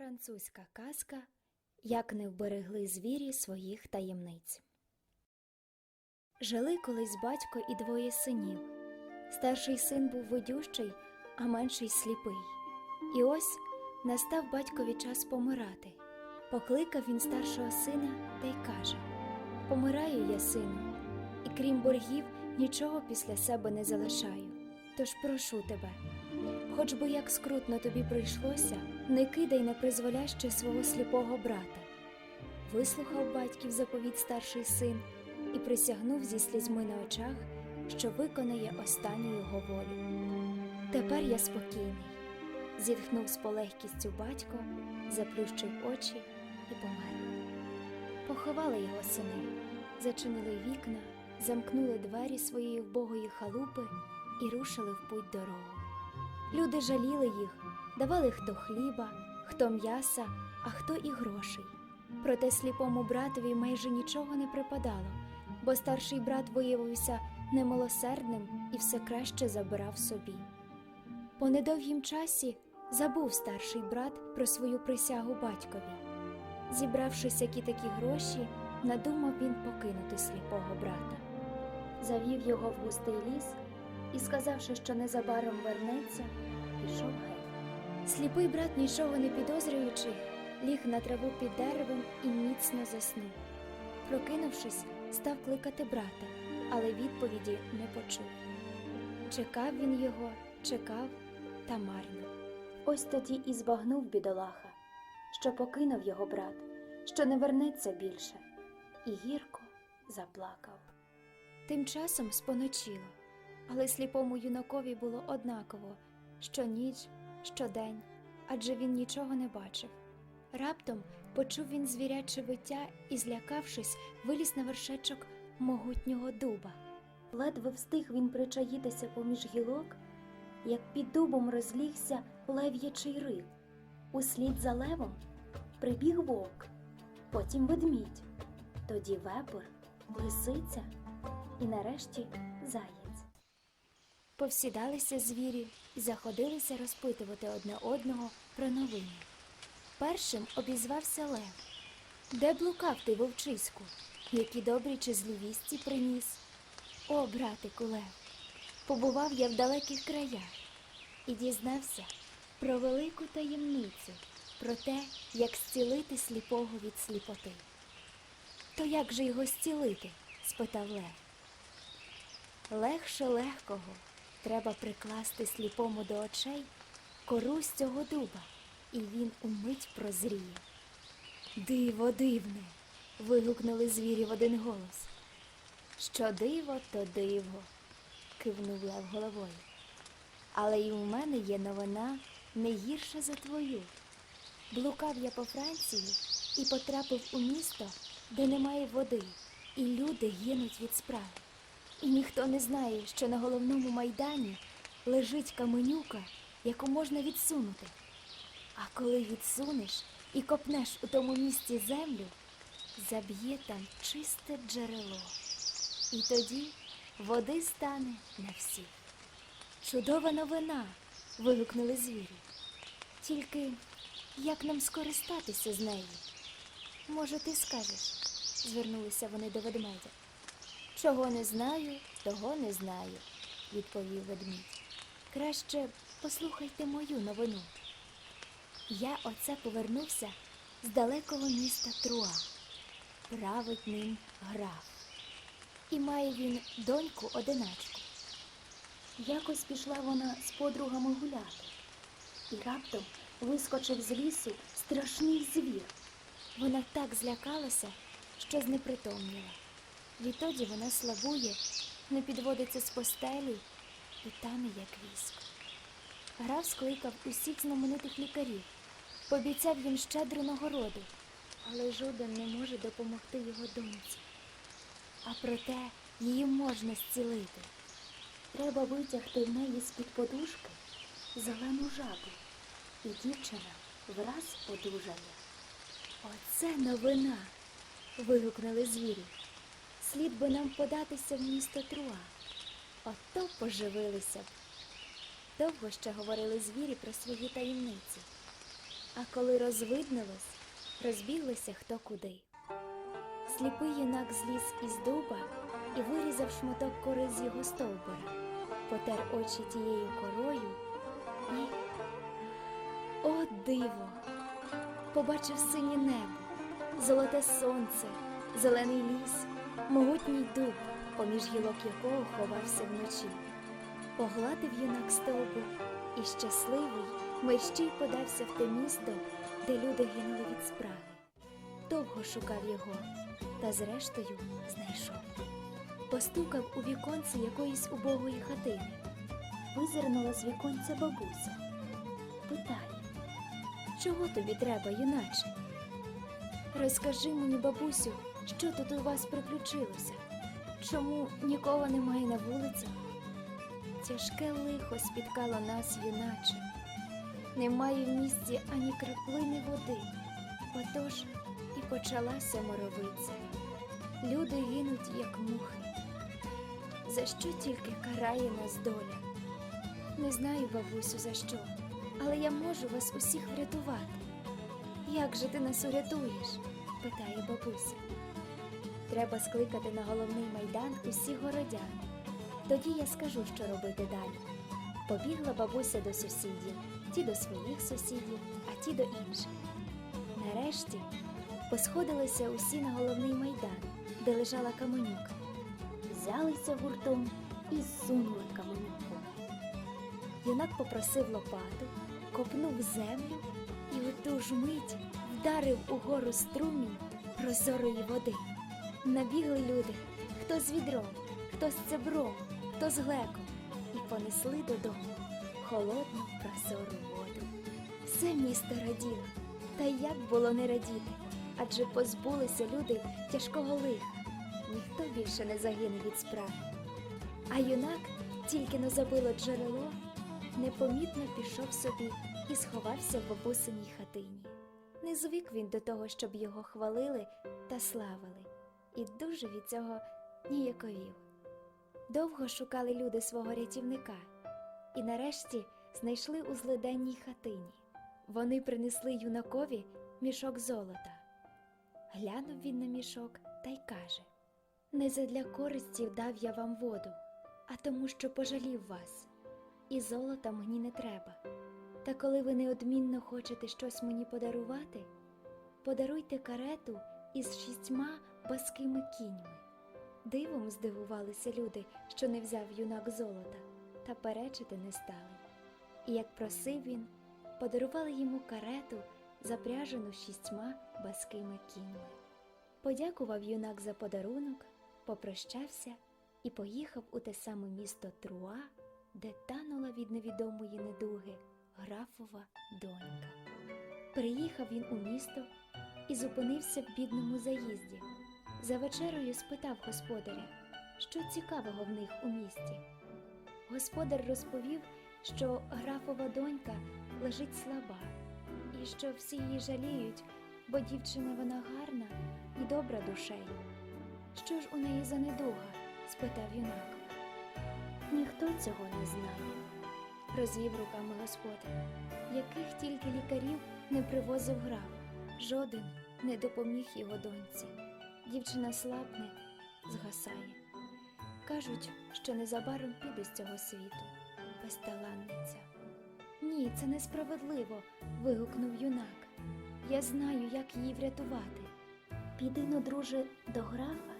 Французька казка Як не вберегли звірі своїх таємниць. Жили колись батько і двоє синів. Старший син був водющий, а менший сліпий. І ось настав батькові час помирати. Покликав він старшого сина та й каже: Помираю я, сину, і крім боргів нічого після себе не залишаю. Тож прошу тебе, хоч би як скрутно тобі прийшлося, не кидай на призволяще свого сліпого брата. Вислухав батьків заповідь старший син і присягнув зі слізьми на очах, що виконає останню його волю. Тепер я спокійний, зітхнув з полегкістю батько, заплющив очі і помер. Поховали його сини, зачинили вікна, замкнули двері своєї вбогої халупи і рушили в путь дорогу. Люди жаліли їх, давали хто хліба, хто м'яса, а хто і грошей. Проте сліпому братові майже нічого не припадало, бо старший брат виявився немилосердним і все краще забирав собі. По недовгім часі забув старший брат про свою присягу батькові. Зібравши сякі такі гроші, надумав він покинути сліпого брата. Завів його в густий ліс і, сказавши, що незабаром вернеться, пішов геть. Сліпий брат, нічого не підозрюючи, ліг на траву під деревом і міцно заснув. Прокинувшись, став кликати брата, але відповіді не почув. Чекав він його, чекав та марно. Ось тоді і збагнув бідолаха, що покинув його брат, що не вернеться більше, і гірко заплакав. Тим часом споночило, але сліпому юнакові було однаково, що ніч, що день, адже він нічого не бачив. Раптом почув він звіряче виття і, злякавшись, виліз на вершечок могутнього дуба. Ледве встиг він причаїтися поміж гілок, як під дубом розлігся лев'ячий рив. Услід за левом прибіг вовк, потім ведмідь, тоді вепер, лисиця і нарешті заєць. Повсідалися звірі і заходилися розпитувати одне одного про новини. Першим обізвався Лев. Де блукав ти, вовчиську? Які добрі чи злі вісті приніс? О, братику Лев, побував я в далеких краях і дізнався про велику таємницю, про те, як зцілити сліпого від сліпоти. То як же його зцілити? спитав Лев. Легше легкого треба прикласти сліпому до очей кору з цього дуба, і він умить прозріє. Диво дивне. вигукнули звірі в один голос. Що диво, то диво, кивнув Лев головою. Але й у мене є новина не гірша за твою. Блукав я по Франції і потрапив у місто, де немає води, і люди гинуть від справи. І ніхто не знає, що на головному майдані лежить каменюка, яку можна відсунути. А коли відсунеш і копнеш у тому місці землю, заб'є там чисте джерело. І тоді води стане на всіх. Чудова новина. вигукнули звірі. Тільки як нам скористатися з нею? Може, ти скажеш? звернулися вони до ведмедя. Чого не знаю, того не знаю, відповів ведмідь. Краще послухайте мою новину. Я оце повернувся з далекого міста Труа. Править ним граф. І має він доньку одиначку. Якось пішла вона з подругами гуляти, і раптом вискочив з лісу страшний звір. Вона так злякалася, що знепритомніла. Відтоді вона слабує, не підводиться з постелі і тане, як віск. Граф скликав усіх знаменитих лікарів, пообіцяв їм щедру нагороду, але жоден не може допомогти його доньці. А проте її можна зцілити. Треба витягти в неї з-під подушки зелену жабу, і дівчина враз одужає. Оце новина. вигукнули звірі. Слід би нам податися в місто Труа. Ото поживилися б. Довго ще говорили звірі про свої таємниці. А коли розвиднилось, розбіглися хто куди. Сліпий юнак зліз із дуба і вирізав шматок кори з його стовбура, потер очі тією корою і. О, диво! Побачив синє небо, золоте сонце, зелений ліс, могутній дуб, поміж гілок якого ховався вночі. Погладив юнак стовбур і щасливий мерщій подався в те місто, де люди гинули від спраги. Довго шукав його, та зрештою знайшов. Постукав у віконце якоїсь убогої хатини. Визирнула з віконця бабуся. Питає, чого тобі треба, юначе? Розкажи мені, бабусю, що тут у вас приключилося? Чому нікого немає на вулицях? Тяжке лихо спіткало нас, юначе. Немає в місті ані краплини води. Отож і почалася моровиця. Люди гинуть, як мухи. За що тільки карає нас доля? Не знаю, бабусю, за що, але я можу вас усіх врятувати. Як же ти нас урятуєш? питає бабуся. Треба скликати на головний майдан усіх городян. Тоді я скажу, що робити далі. Побігла бабуся до сусідів, ті до своїх сусідів, а ті до інших. Нарешті посходилися усі на головний майдан, де лежала каменюка. Взялися гуртом і зсунули каменюку. Юнак попросив лопату, копнув землю і у ту ж мить вдарив угору струмінь прозорої води. Набігли люди, хто з відром, хто з цебром, хто з глеком, і понесли додому холодну прозору воду. Все місто раділо, та як було не радіти, адже позбулися люди тяжкого лиха. Ніхто більше не загине від справи. А юнак, тільки не забило джерело, непомітно пішов собі і сховався в бабусиній хатині. Не звик він до того, щоб його хвалили та славили, і дуже від цього ніяковів. Довго шукали люди свого рятівника, і нарешті знайшли у злиденній хатині. Вони принесли юнакові мішок золота. Глянув він на мішок та й каже: Не задля користі дав я вам воду, а тому, що пожалів вас, і золота мені не треба. Та коли ви неодмінно хочете щось мені подарувати, подаруйте карету із шістьма баскими кіньми. Дивом здивувалися люди, що не взяв юнак золота, та перечити не стали. І як просив він, подарували йому карету, запряжену шістьма баскими кіньми. Подякував юнак за подарунок, попрощався і поїхав у те саме місто Труа, де танула від невідомої недуги графова донька. Приїхав він у місто і зупинився в бідному заїзді. За вечерою спитав господаря, що цікавого в них у місті. Господар розповів, що графова донька лежить слаба, і що всі її жаліють, бо дівчина вона гарна і добра душею. Що ж у неї за недуга? спитав юнак. Ніхто цього не знає, розвів руками господар, яких тільки лікарів не привозив граф, жоден не допоміг його доньці. Дівчина слабне, згасає. Кажуть, що незабаром піде з цього світу, безталанниця. Ні, це несправедливо. вигукнув юнак. Я знаю, як її врятувати. Піди, ну, друже, до графа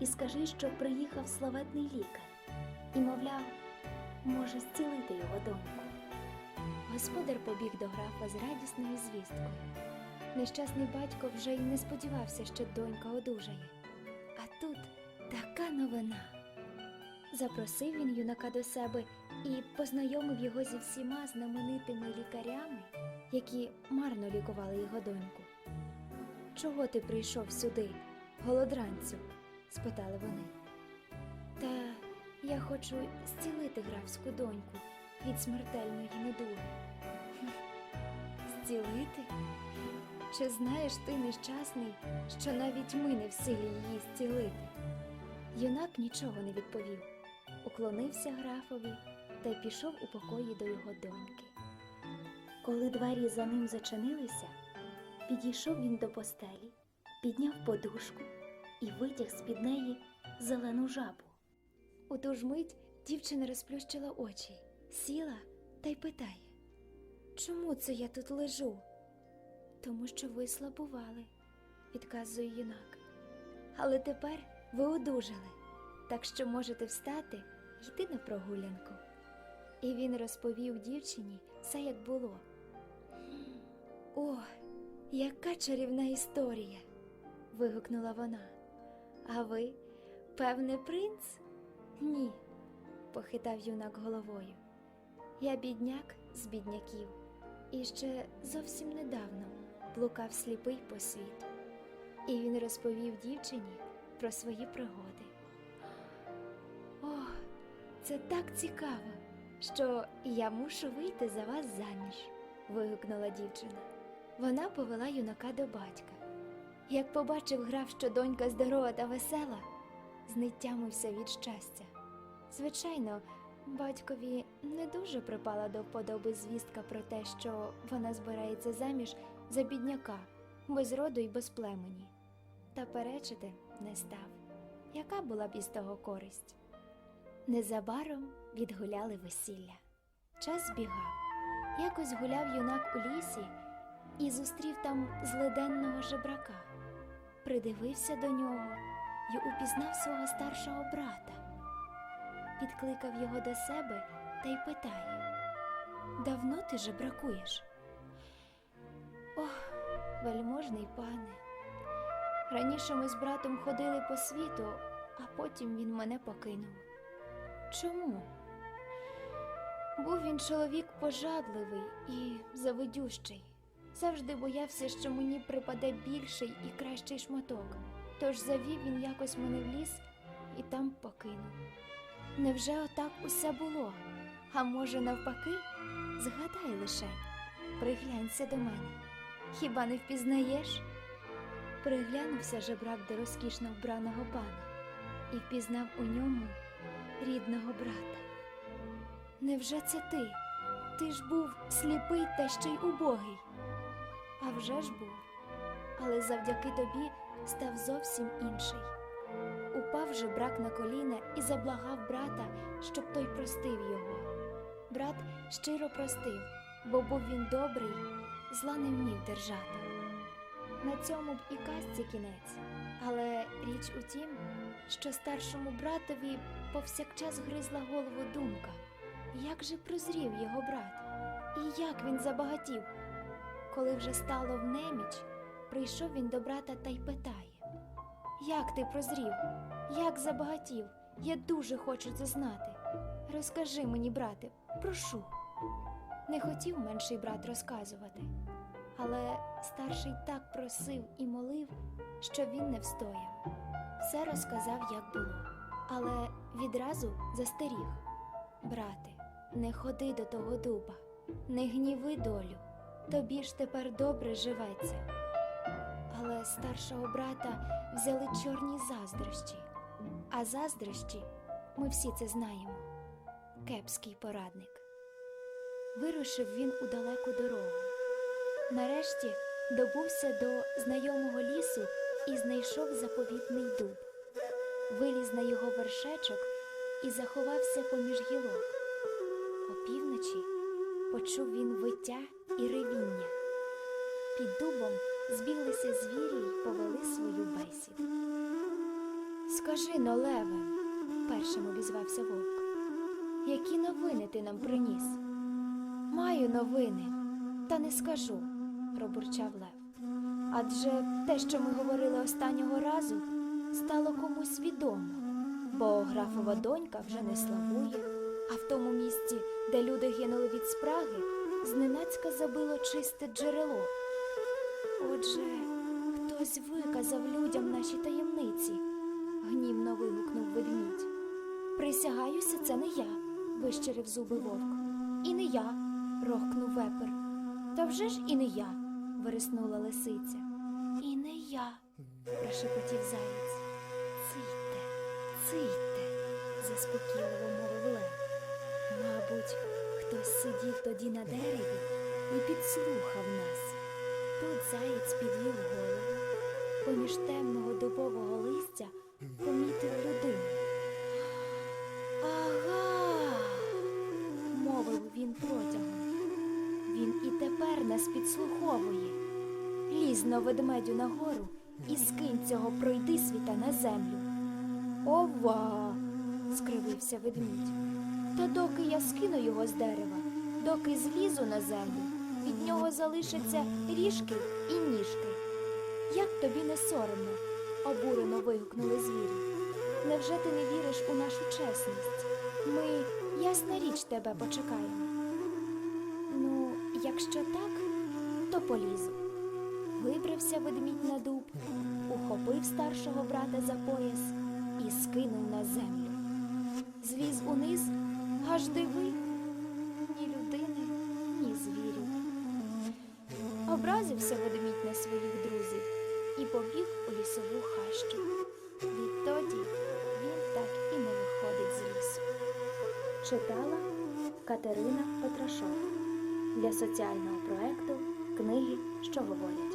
і скажи, що приїхав славетний лікар, і, мовляв, може зцілити його доньку. Господар побіг до графа з радісною звісткою. Нещасний батько вже й не сподівався, що донька одужає. А тут така новина. Запросив він юнака до себе і познайомив його зі всіма знаменитими лікарями, які марно лікували його доньку. Чого ти прийшов сюди, голодранцю? спитали вони. Та я хочу зцілити графську доньку від смертельної недуги. «Хм, Зцілити? Чи знаєш ти, нещасний, що навіть ми не в силі її зцілити? Юнак нічого не відповів, уклонився графові та й пішов у покої до його доньки. Коли двері за ним зачинилися, підійшов він до постелі, підняв подушку і витяг з-під неї зелену жабу. У ту ж мить дівчина розплющила очі, сіла та й питає: Чому це я тут лежу? Тому що ви слабували, відказує юнак. Але тепер ви одужали, так що можете встати і йти на прогулянку. І він розповів дівчині все, як було. О, яка чарівна історія. вигукнула вона. А ви, певне, принц? Ні, похитав юнак головою. Я бідняк з бідняків, і ще зовсім недавно блукав сліпий по світу. І він розповів дівчині про свої пригоди. О, це так цікаво, що я мушу вийти за вас заміж, вигукнула дівчина. Вона повела юнака до батька. Як побачив граф, що донька здорова та весела, знитямився від щастя. Звичайно, батькові не дуже припала до вподоби звістка про те, що вона збирається заміж за бідняка, без роду й без племені. Та перечити не став. Яка була б із того користь? Незабаром відгуляли весілля. Час збігав. Якось гуляв юнак у лісі і зустрів там злиденного жебрака. Придивився до нього й упізнав свого старшого брата. Підкликав його до себе та й питає: Давно ти жебракуєш? Ох, вельможний пане. Раніше ми з братом ходили по світу, а потім він мене покинув. Чому? Був він чоловік пожадливий і завидющий. Завжди боявся, що мені припаде більший і кращий шматок. Тож завів він якось мене в ліс і там покинув. Невже отак усе було? А може, навпаки? Згадай лише, приглянься до мене. Хіба не впізнаєш? Приглянувся жебрак до розкішно вбраного пана і впізнав у ньому рідного брата. Невже це ти? Ти ж був сліпий та ще й убогий. А вже ж був, але завдяки тобі став зовсім інший. Упав же брак на коліна і заблагав брата, щоб той простив його. Брат щиро простив, бо був він добрий, зла не вмів держати. На цьому б і казці кінець, але річ у тім, що старшому братові повсякчас гризла голову думка, як же прозрів його брат, і як він забагатів. Коли вже стало в неміч, прийшов він до брата та й питає: Як ти прозрів? Як забагатів? Я дуже хочу це знати. Розкажи мені, брате, прошу. Не хотів менший брат розказувати, але старший так просив і молив, що він не встояв. Все розказав, як було, але відразу застеріг. Брате, не ходи до того дуба, не гніви долю, тобі ж тепер добре живеться. Але старшого брата взяли чорні заздрощі, а заздрощі, ми всі це знаємо, кепський порадник. Вирушив він у далеку дорогу. Нарешті добувся до знайомого лісу і знайшов заповітний дуб. Виліз на його вершечок і заховався поміж гілок. Опівночі почув він виття і ревіння. Під дубом збіглися звірі й повели свою бесіду. Скажи но, леве, першим обізвався вовк, які новини ти нам приніс? Маю новини, та не скажу, пробурчав лев. Адже те, що ми говорили останнього разу, стало комусь відомо, бо графова донька вже не славує, а в тому місці, де люди гинули від спраги, зненацька забило чисте джерело. Отже, хтось виказав людям наші таємниці, гнівно вигукнув ведмідь. Присягаюся, це не я, вищерив зуби вовк. І не я, рохкнув вепер. Та вже ж і не я, вириснула лисиця. І не я, прошепотів заєць. Цийте, цийте, заспокійливо мовив лев. Мабуть, хтось сидів тоді на дереві і підслухав нас. Тут заєць підвів голову. Поміж темного дубового листя помітив людину. Ага, мовив він протягом. Він і тепер нас підслуховує. Лізь на ведмедю нагору і скинь цього пройди світа на землю. Ова. скривився ведмідь. Та доки я скину його з дерева, доки злізу на землю, від нього залишаться ріжки і ніжки. Як тобі не соромно? обурено вигукнули звірі. Невже ти не віриш у нашу чесність? Ми, ясна річ, тебе почекаємо. Ну, якщо так, то полізу. Вибрався ведмідь на дуб, ухопив старшого брата за пояс і скинув на землю. Зліз униз, аж диви, ні людини, ні звірів. Образився ведмідь на своїх друзів і побіг у лісову хащу. Відтоді він так і не виходить з лісу. Читала Катерина Петрашов для соціального проекту Книги, що говорять.